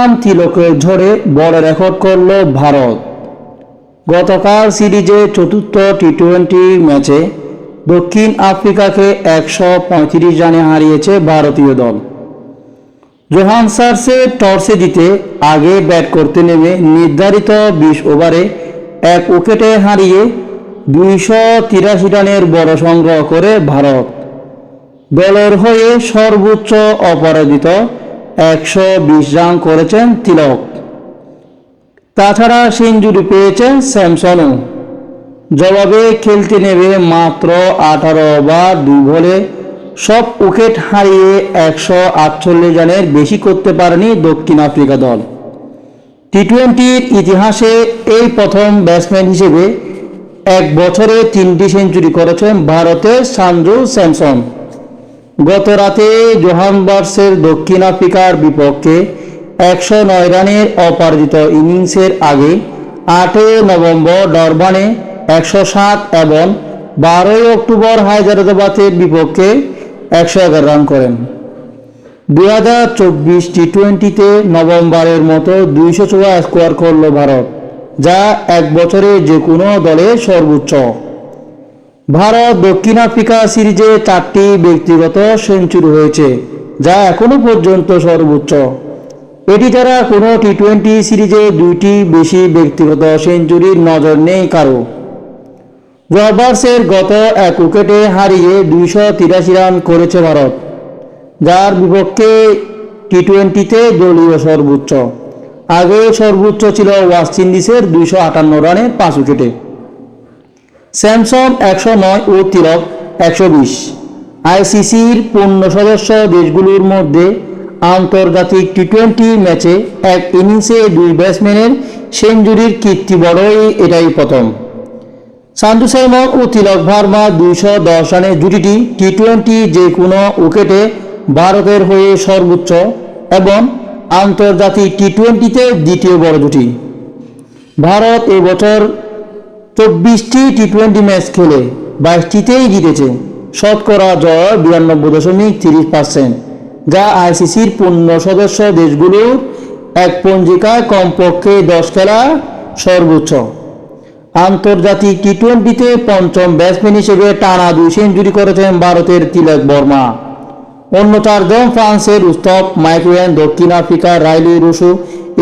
Run তিলকের ঝড়ে বড় রেকর্ড করল ভারত। গতকাল সিরিজে চতুর্থ টি টোয়েন্টি ম্যাচে দক্ষিণ আফ্রিকাকে একশো পঁয়ত্রিশ রানে হারিয়েছে ভারতীয় দল। জোহানসার্সে টর্সে জিতে আগে ব্যাট করতে নেমে নির্ধারিত বিশ ওভারে এক উইকেটে হারিয়ে দুইশো তিরাশি রানের বড় সংগ্রহ করে ভারত। দলের হয়ে সর্বোচ্চ অপরাজিত একশো বিশ রান করেছেন তিলক। তাছাড়া সেঞ্চুরি পেয়েছেন স্যামসনও। জবাবে খেলতে নেমে মাত্র আঠারো ওভার, দুই বলে সব উইকেট হারিয়ে একশো আটচল্লিশ রানের বেশি করতে পারেনি দক্ষিণ আফ্রিকা দল। টি টোয়েন্টির ইতিহাসে এই প্রথম ব্যাটসম্যান হিসেবে এক বছরে তিনটি সেঞ্চুরি করেছেন ভারতের সানজু স্যামসন। গত রাতে জোহানবার্সের দক্ষিণ আফ্রিকার বিপক্ষে একশো নয় রানের অপরাজিত ইনিংসের আগে আটই নভেম্বর ডরবানে একশো সাত এবং বারোই অক্টোবর হায়দ্রাবাদের বিপক্ষে একশো এগারো রান করেন। দুই হাজার চব্বিশ টি টোয়েন্টিতে নভেম্বরের মতো দুইশো চোয়া স্কোয়ার করল ভারত, যা এক বছরে যে কোনো দলের সর্বোচ্চ। ভারত দক্ষিণ আফ্রিকা সিরিজে চারটি ব্যক্তিগত সেঞ্চুরি হয়েছে, যা এখনও পর্যন্ত সর্বোচ্চ। এটি ছাড়া কোনো টি টোয়েন্টি সিরিজে দুইটি বেশি ব্যক্তিগত সেঞ্চুরির নজর নেই কারও। রবার্সের গত এক উইকেটে হারিয়ে দুইশো তিরাশি রান করেছে ভারত, যার বিপক্ষে টি টোয়েন্টিতে দলীয় সর্বোচ্চ। আগে সর্বোচ্চ ছিল ওয়েস্ট ইন্ডিজের দুইশো আটান্ন রানে পাঁচ উইকেটে। স্যামসং একশো নয় ও তিলক একশো বিশ। আইসিসির পূর্ণ সদস্য দেশগুলোর মধ্যে আন্তর্জাতিক টি টোয়েন্টি ম্যাচে এক ইনিংসে দুই ব্যাটসম্যানের সেঞ্চুরির কীর্তি বড়ই, এটাই প্রথম। সান্ধু সাইমন ও তিলক ভার্মা দুইশো দশ রানের জুটিটি টি টোয়েন্টি যে কোনো উইকেটে ভারতের হয়ে সর্বোচ্চ এবং আন্তর্জাতিক টি টোয়েন্টিতে দ্বিতীয় বড় জুটি ভারত এবছর চব্বিশটি টি টোয়েন্টি ম্যাচ খেলে বাইশটিতেই জিতেছে। শতকরা জয় বিরানব্বই দশমিক তিরিশ পার্সেন্ট যা আইসিসির পূর্ণ সদস্য দেশগুলোর এক পঞ্জিকায় কমপক্ষে দশ খেলা সর্বোচ্চ। আন্তর্জাতিক টি টোয়েন্টিতে পঞ্চম ব্যাটসম্যান হিসেবে টানা দুই সেঞ্চুরি করেছেন ভারতের তিলক বর্মা। অন্য চারজন ফ্রান্সের উস্তব মাইক্রোয়ান দক্ষিণ আফ্রিকার রাইলি রুসু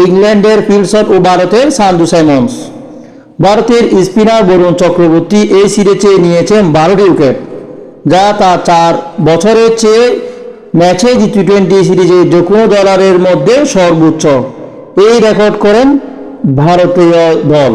ইংল্যান্ডের ফিলসন ও ভারতের সান্দু সাইমন্স। ভারতের স্পিনার বরুণ চক্রবর্তী এই সিরিজে নিয়েছেন বারোটি উইকেট যা তার চার বছরের চেয়ে ম্যাচে জি টি টোয়েন্টি সিরিজে যে কোনো দলারের মধ্যে সর্বোচ্চ। এই রেকর্ড করেন ভারতীয় দল।